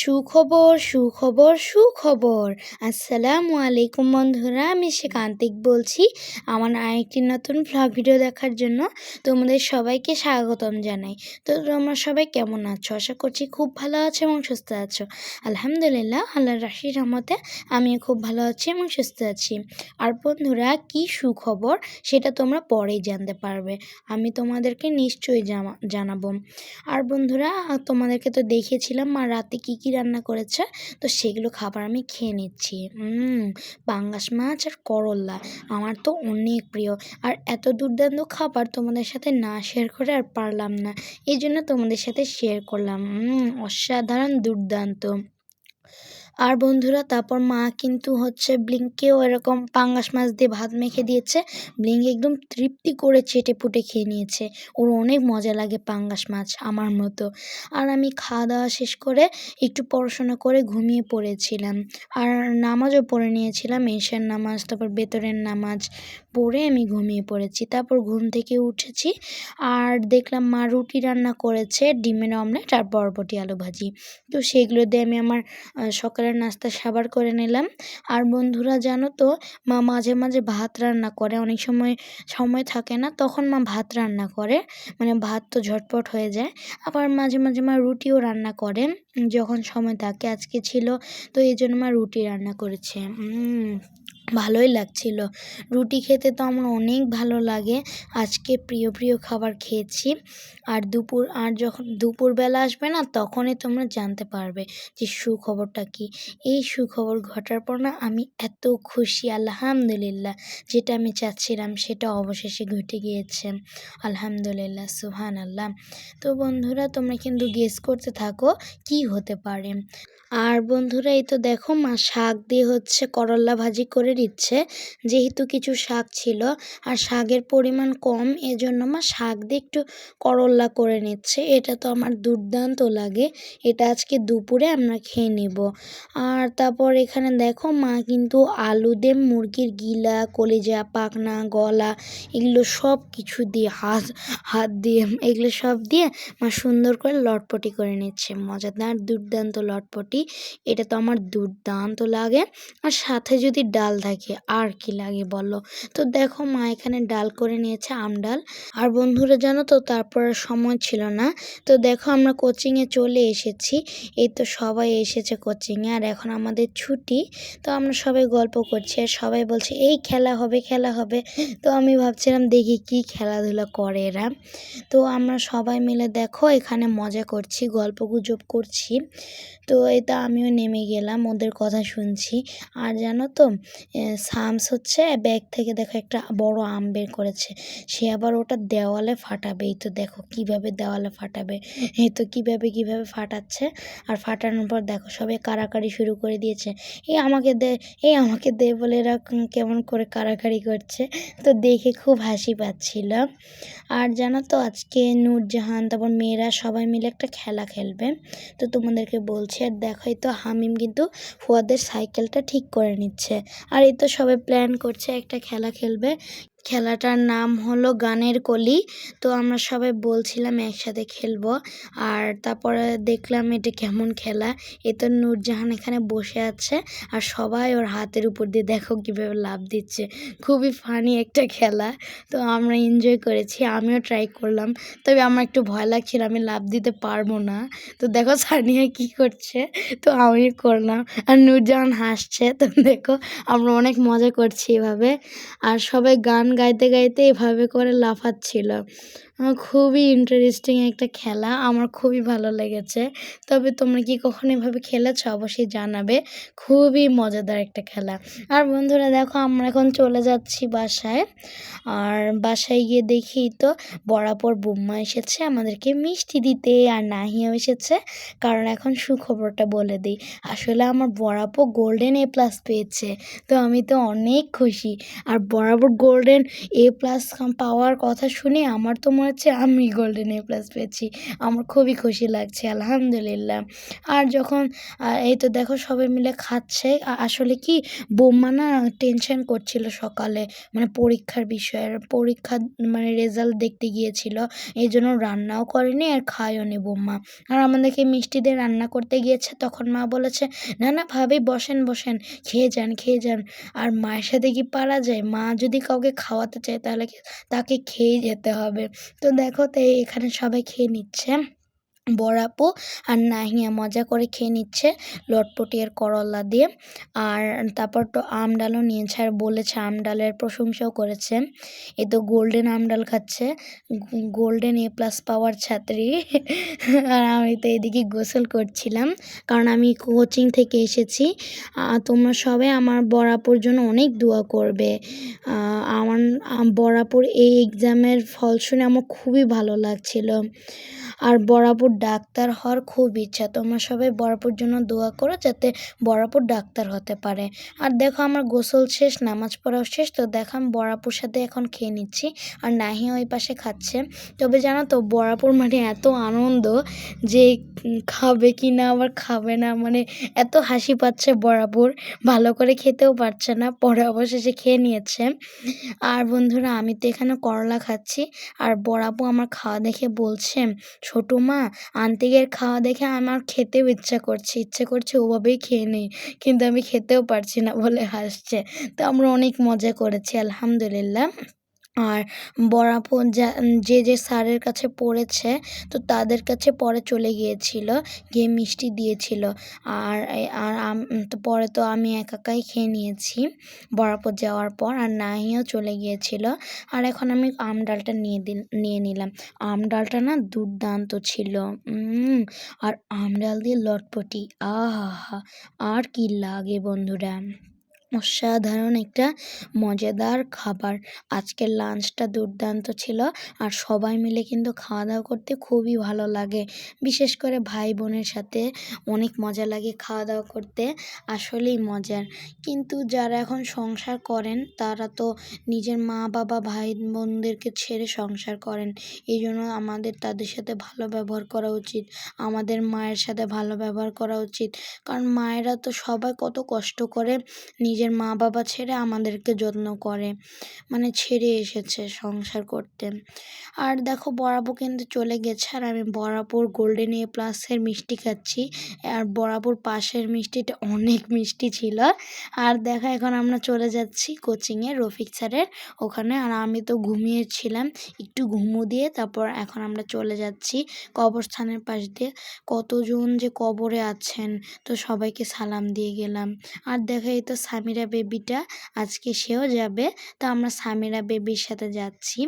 সুখবর সুখবর সুখবর। আসসালামু আলাইকুম বন্ধুরা, আমি সেকান্তিক বলছি। আমার আরেকটি নতুন ভ্লগ ভিডিও দেখার জন্য তোমাদের সবাইকে স্বাগতম জানাই। তো তোমরা সবাই কেমন আছো? আশা করছি খুব ভালো আছো এবং সুস্থ আছো। আলহামদুলিল্লাহ আল্লাহ রাশির রহমতে আমি খুব ভালো আছি এবং সুস্থ আছি। আর বন্ধুরা, কি সুখবর সেটা তোমরা পরেই জানতে পারবে। আমি তোমাদেরকে নিশ্চয়ই জানাব। আর বন্ধুরা, তোমাদেরকে তো দেখেছিলাম মা রাতে কী কী রান্না করেছে। তো সেগুলো খাবার আমি খেয়ে নিচ্ছি। পাঙ্গাস মাছ আর করল্লা আমার তো অনেক প্রিয়। আর এত দুর্দান্ত খাবার তোমাদের সাথে না শেয়ার করে আর পারলাম না। এই জন্য তোমাদের সাথে শেয়ার করলাম। অসাধারণ দুর্দান্ত। আর বন্ধুরা, তারপর মা কিন্তু হচ্ছে ব্লিঙ্কেও এরকম পাঙ্গাস মাছ দিয়ে ভাত মেখে দিয়েছে। ব্লিঙ্ক একদম তৃপ্তি করে চেটে পুটে খেয়ে নিয়েছে। ওর অনেক মজা লাগে পাঙ্গাস মাছ আমার মতো। আর আমি খাওয়া দাওয়া শেষ করে একটু পড়াশোনা করে ঘুমিয়ে পড়েছিলাম। আর নামাজও পড়ে নিয়েছিলাম, এশার নামাজ, তারপর বেতরের নামাজ পড়ে আমি ঘুমিয়ে পড়েছি। তারপর ঘুম থেকে উঠেছি আর দেখলাম মা রুটি রান্না করেছে, ডিমের অমলেট আর বরবটি আলু ভাজি। তো সেগুলো দিয়ে আমি আমার সকালের নাস্তা সাবার করে নিলাম। আর বন্ধুরা, জানো তো, মা মাঝে মাঝে ভাত রান্না করে। অনেক সময় সময় থাকে না, তখন মা ভাত রান্না করে। মানে ভাত তো ঝটপট হয়ে যায়। আবার মাঝে মাঝে মা রুটিও রান্না করে, যখন সময় থাকে। আজকে ছিল, তো এই জন্য মা রুটি রান্না করেছে। ভালোই লাগছিল। রুটি খেতে তো আমার অনেক ভালো লাগে। আজকে প্রিয় প্রিয় খাবার খেয়েছি। আর দুপুর, আর যখন দুপুরবেলা আসবে না, তখনই তোমরা জানতে পারবে যে সুখবরটা কি। এই সুখবর ঘটার পর না আমি এত খুশি, আলহামদুলিল্লাহ। যেটা আমি চাচ্ছিলাম, সেটা অবশেষে ঘটে গিয়েছে। আলহামদুলিল্লাহ সুহান আল্লাহ তো বন্ধুরা, তোমরা কিন্তু গেস করতে থাকো, কি হতে পারে। আর বন্ধুরা, এই তো দেখো, মা শাক দিয়ে হচ্ছে করল্লা ভাজি করে দিচ্ছে। যেহেতু কিছু শাক ছিল আর শাকের পরিমাণ কম, এজন্য মা শাক দিয়ে একটু করল্লা করে নিচ্ছে। এটা তো আমার দুর্দান্ত লাগে। এটা আজকে দুপুরে আমরা খেয়ে নেব। আর তারপর এখানে দেখো মা কিন্তু আলু দিয়ে মুরগির গিলা, কলিজা, পাখনা, গলা এগুলো সব কিছু দিয়ে হাত হাত দিয়ে এগুলো সব দিয়ে মা সুন্দর করে লটপটি করে নিচ্ছে। মজাদার, দুর্দান্ত লটপটি। এটা তো আমার দুর্দান্ত লাগে। আর সাথে যদি ডাল থাকে আর কি লাগে বলো? তো দেখো মা এখানে ডাল করে নিয়েছে আম ডাল। আর বন্ধুরা জানো তো তারপর সময় ছিল না। তো দেখো আমরা কোচিংয়ে চলে এসেছি। এই তো সবাই এসেছে কোচিংয়ে আর এখন আমাদের ছুটি। তো আমরা সবাই গল্প করছি, আর সবাই বলছে, এই খেলা হবে খেলা হবে। তো আমি ভাবছিলাম দেখি কি খেলাধুলা করে এরা। তো আমরা সবাই মিলে দেখো এখানে মজা করছি, গল্প গুজব করছি। তো এটা আমিও নেমে গেলাম, ওদের কথা শুনছি। আর জানো তো শামস হচ্ছে ব্যাগ থেকে দেখো একটা বড় আম বের করেছে। সে আবার ওটা দেওয়ালে ফাটাবে। এই তো দেখো কীভাবে দেওয়ালে ফাটাবে। এই তো কীভাবে কীভাবে ফাটাচ্ছে। আর ফাটানোর পর দেখো সবে কারাকারি শুরু করে দিয়েছে। এই আমাকে দে, এই আমাকে দে বলে এরা কেমন করে কারাকারি করছে। তো দেখে খুব হাসি পাচ্ছিল। আর জানো তো আজকে নূরজাহান, তারপর মেয়েরা সবাই মিলে একটা খেলা খেলবে। তো তোমাদেরকে বলছি, আর দেখাই তো হামিম কিন্তু ফুয়াদের সাইকেলটা ঠিক করে নিচ্ছে। আর এই তো সবাই প্ল্যান করছে একটা খেলা খেলবে। খেলাটার নাম হলো গানের কলি। তো আমরা সবাই বলছিলাম একসাথে খেলব। আর তারপরে দেখলাম এটা কেমন খেলা। এ তো নূরজাহান এখানে বসে আছে আর সবাই ওর হাতের উপর দিয়ে দেখো কীভাবে লাভ দিচ্ছে। খুবই ফানি একটা খেলা। তো আমরা এনজয় করেছি, আমিও ট্রাই করলাম। তবে আমার একটু ভয় লাগছিল, আমি লাভ দিতে পারব না। তো দেখো সানিয়া কি করছে, তো আমি করলাম। আর নূরজাহান হাসছে, তো দেখো আমরা অনেক মজা করছি এভাবে। আর সবাই গান গাইতে গাইতে এভাবে করে লাফাচ্ছিল। খুবই ইন্টারেস্টিং একটা খেলা, আমার খুবই ভালো লেগেছে। তবে তোমরা কি কখনো এভাবে খেলেছ? অবশ্যই জানাবে। খুবই মজাদার একটা খেলা। আর বন্ধুরা, দেখো, আমরা এখন চলে যাচ্ছি বাসায়। আর বাসায় গিয়ে দেখি তো, বরাবর বুম্মা এসেছে আমাদেরকে মিষ্টি দিতে, আর নাহিয়াও এসেছে। কারণ এখন সুখবরটা বলে দিই, আসলে আমার বরাবর গোল্ডেন এ প্লাস পেয়েছে। তো আমি তো অনেক খুশি। আর বরাবর গোল্ডেন এ প্লাস পাওয়ার কথা শুনে আমার তো মনে হচ্ছে আমি গোল্ডেন এ প্লাস পেয়েছি। আমার খুবই খুশি লাগছে, আলহামদুলিল্লাহ। আর যখন এই তো দেখো সবাই মিলে খাচ্ছে আসলে কি বৌমা না টেনশন করছিল সকালে মানে পরীক্ষার বিষয়ে পরীক্ষা মানে রেজাল্ট দেখতে গিয়েছিল, এই জন্য রান্নাও করেনি আর খায়ও নি বৌমা। আর আমাদেরকে মিষ্টি দিয়ে রান্না করতে গিয়েছে, তখন মা বলেছে, না না, ভাবি, বসেন বসেন, খেয়ে যান খেয়ে যান। আর মায়ের সাথে কি পারা যায়? মা যদি কাউকে খাওয়াতে চায়, তাহলে তাকে খেয়ে যেতে হবে। তো দেখো তো এখানে সবাই খেয়ে নিচ্ছে। বড় আপু আর নাহিয়া মজা করে খেয়ে নিচ্ছে লটপটি আর করলা দিয়ে। আর তারপর তো আম ডালও নিয়েছে আর বলেছে আম ডালের প্রশংসাও করেছে। এ তো গোল্ডেন আম ডাল খাচ্ছে। গোল্ডেন এ প্লাস পাওয়ার ছাত্রী। আর আমি তো এদিকে গোসল করছিলাম কারণ আমি কোচিং থেকে এসেছি। তোমরা সবাই আমার বরাপুর জন্য অনেক দোয়া করবে। আমার আম- বরাপুর এই এক্সামের ফল শুনে আমার খুবই ভালো লাগছিল। আর বরাবর ডাক্তার হওয়ার খুব ইচ্ছা। তোমরা সবাই বরাবর জন্য দোয়া করো যাতে বরাবর ডাক্তার হতে পারে। আর দেখো আমার গোসল শেষ, নামাজ পড়াও শেষ, তো দেখো আমি বরাপুর সাথে এখন খেয়ে নিচ্ছি। আর নাহি ওই পাশে খাচ্ছে। তবে জানো তো বরাপুর মানে এত আনন্দ যে খাবে কি না, আবার খাবে না মানে এত হাসি পাচ্ছে বরাবর। ভালো করে খেতেও পারছে না, পরে অবশেষে খেয়ে নিয়েছে। আর বন্ধুরা, আমি তো এখানে করলা খাচ্ছি। আর বড়াপু আমার খাওয়া দেখে বলছে ছোটো মা গিয়ে খাওয়া দেখে আমার খেতেও ইচ্ছা করছে। ইচ্ছে করছে ওভাবেই খেয়ে নেই, কিন্তু আমি খেতেও পারছি না বলে হাসছে। তো আমরা অনেক মজা করেছি, আলহামদুলিল্লাহ। আর বড়াপু যা যে যে স্যারের কাছে পড়েছে, তো তাদের কাছে পরে চলে গিয়েছিল, গিয়ে মিষ্টি দিয়েছিল। আর আর তো পরে তো আমি একাকাই খেয়ে নিয়েছি। বরাবর যাওয়ার পর আর নাহিও চলে গিয়েছিল। আর এখন আমি আম ডালটা নিয়ে দিল নিয়ে নিলাম। আম ডালটা না দুর্দান্ত ছিল আর আম ডাল দিয়ে লটপটি আহা আর কি লাগে বন্ধুরা। অসাধারণ একটা মজাদার খাবার। আজকের লাঞ্চটা দুর্দান্ত ছিল আর সবাই মিলে কিন্তু খাওয়া দাওয়া করতে খুবই ভালো লাগে। বিশেষ করে ভাই বোনের সাথে অনেক মজা লাগে খাওয়া দাওয়া করতে। আসলেই মজার। কিন্তু যারা এখন সংসার করেন, তারা তো নিজের মা বাবা, ভাই বোনদেরকে ছেড়ে সংসার করেন। এই জন্য আমাদের তাদের সাথে ভালো ব্যবহার করা উচিত। আমাদের মায়ের সাথে ভালো ব্যবহার করা উচিত। কারণ মায়েরা তো সবাই কত কষ্ট করে নিজের মা বাবা ছেড়ে আমাদেরকে যত্ন করে মানে ছেড়ে এসেছে সংসার করতে। আর দেখো, বরাবর কিন্তু চলে গেছে। আর আমি বরাবর গোল্ডেন এ প্লাসের মিষ্টি খাচ্ছি। আর বরাবর পাশের মিষ্টিটা অনেক মিষ্টি ছিল। আর দেখো, এখন আমরা চলে যাচ্ছি কোচিংয়ে রফিক স্যারের ওখানে। আর আমি তো ঘুমিয়েছিলাম, একটু ঘুমো দিয়ে তারপর এখন আমরা চলে যাচ্ছি কবরস্থানের পাশ দিয়ে। কতজন যে কবরে আছেন, তো সবাইকে সালাম দিয়ে গেলাম। আর দেখো, এই তো সামিরা বেবিটা আজকে সেও যাবে। তো আমরা সামিরা বেবির সাথে যাচ্ছি।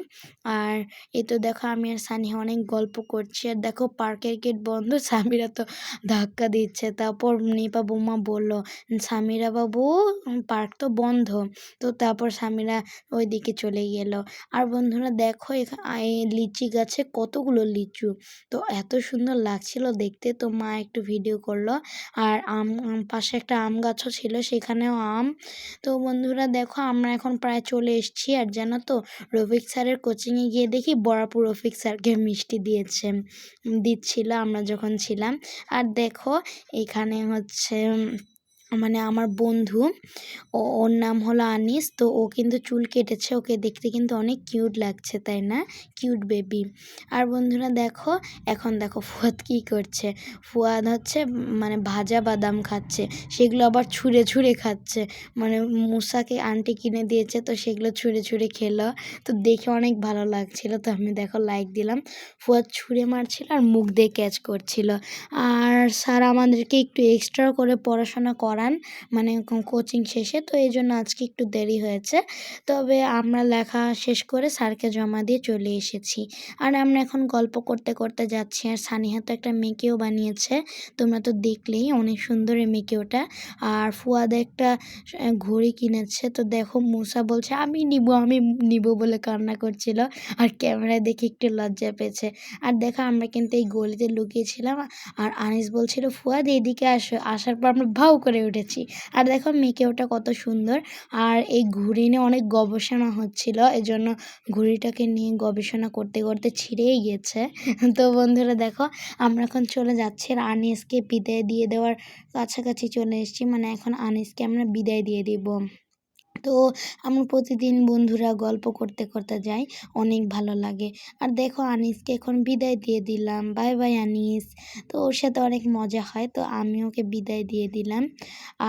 আর এই তো দেখো আমি আর সানিহা অনেক গল্প করছি। আর দেখো পার্কের গেট বন্ধ, সামিরা তো ধাক্কা দিচ্ছে। তারপর নিপা বৌমা বলল, সামিরা বাবু, পার্ক তো বন্ধ। তো তারপর সামিরা ওইদিকে চলে গেল। আর বন্ধুরা দেখো এই লিচি গাছে কতগুলো লিচু। তো এত সুন্দর লাগছিল দেখতে। তো মা একটু ভিডিও করল। আর আম, পাশে একটা আম গাছও ছিল, সেখানেও আম তো বন্ধুরা দেখো আমরা এখন প্রায় চলে এসেছি আর জানো তো রফিক স্যারের কোচিংয়ে গিয়ে দেখি বরাপুর রফিক স্যারকে মিষ্টি দিয়েছে দিচ্ছিল আমরা যখন ছিলাম। আর দেখো এখানে হচ্ছে মানে আমার বন্ধু, ও, ওর নাম হলো আনিস, তো ও কিন্তু চুল কেটেছে, ওকে দেখতে কিন্তু অনেক কিউট লাগছে, তাই না? কিউট বেবি আর বন্ধুরা দেখো, এখন দেখো ফুয়াদ কী করছে? ফুয়াদ হচ্ছে মানে ভাজা বাদাম খাচ্ছে, সেগুলো আবার ছুঁড়ে ছুঁড়ে খাচ্ছে। মানে মুসাকে আন্টি কিনে দিয়েছে, তো সেগুলো ছুঁড়ে ছুঁড়ে খেলো। তো দেখে অনেক ভালো লাগছিল, তো আমি দেখো লাইক দিলাম। ফুয়াদ ছুঁড়ে মারছিল আর মুখ দিয়ে ক্যাচ করছিল। আর স্যার আমাদেরকে একটু এক্সট্রা করে পড়াশোনা করান মানে কোচিং শেষে, তো এই জন্য আজকে একটু দেরি হয়েছে। তবে আমরা লেখা শেষ করে স্যারকে জমা দিয়ে চলে এসেছি। আর আমরা এখন গল্প করতে করতে যাচ্ছি। আর সানিহা তো একটা মেকেও বানিয়েছে। তোমরা তো দেখলেই অনেক সুন্দর এই মেকেওটা আর ফুয়াদ একটা ঘড়ি কিনেছে। তো দেখো মুসা বলছে, আমি নিব আমি নিব বলে কান্না করছিল। আর ক্যামেরায় দেখে একটু লজ্জা পেয়েছে। আর দেখো আমরা কিন্তু এই গলিতে লুকিয়েছিলাম। আর আনিস বলছিল, ফুয়াদ এইদিকে আসো। আসার পর আমরা ভাও করে উঠেছি। আর দেখো মেকেওটা কত সুন্দর। আর এই ঘুড়ি নিয়ে অনেক গবেষণা হচ্ছিল, এজন্য ঘুড়িটাকে নিয়ে গবেষণা করতে করতে ছিঁড়েই গেছে। তো বন্ধুরা দেখো, আমরা এখন চলে যাচ্ছি, আর আনিসকে বিদায় দিয়ে দেওয়ার কাছাকাছি চলে এসেছি। মানে এখন আনিসকে আমরা বিদায় দিয়ে দিব। তো আমরা প্রতিদিন বন্ধুরা গল্প করতে করতে যাই। অনেক ভালো লাগে। আর দেখো আনিসকে এখন বিদায় দিয়ে দিলাম। Bye bye Anis. তো ওর সাথে অনেক মজা হয়। তো আমি ওকে বিদায় দিয়ে দিলাম।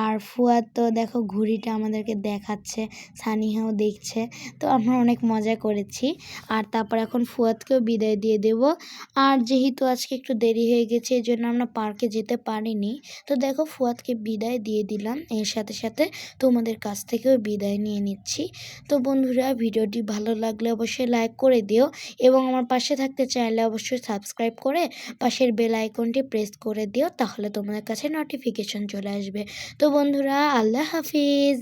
আর ফুয়াদ তো দেখো ঘুড়িটা আমাদেরকে দেখাচ্ছে, সানিহাও দেখছে। তো আমরা অনেক মজা করেছি। আর তারপর এখন ফুয়াদকেও বিদায় দিয়ে দেব। আর যেহেতু আজকে একটু দেরি হয়ে গেছে এই জন্য আমরা পার্কে যেতে পারিনি। তো দেখো ফুয়াদকে বিদায় দিয়ে দিলাম। এর সাথে সাথে তোমাদের কাছ থেকেও বিদায় নিয়ে নিচ্ছি। তো বন্ধুরা, ভিডিওটি ভালো লাগলে অবশ্যই লাইক করে দিও এবং আমার পাশে থাকতে চাইলে অবশ্যই সাবস্ক্রাইব করে পাশের বেল আইকনটি প্রেস করে দিও, তাহলে তোমাদের কাছে নোটিফিকেশন চলে আসবে। তো বন্ধুরা, আল্লাহ হাফিজ।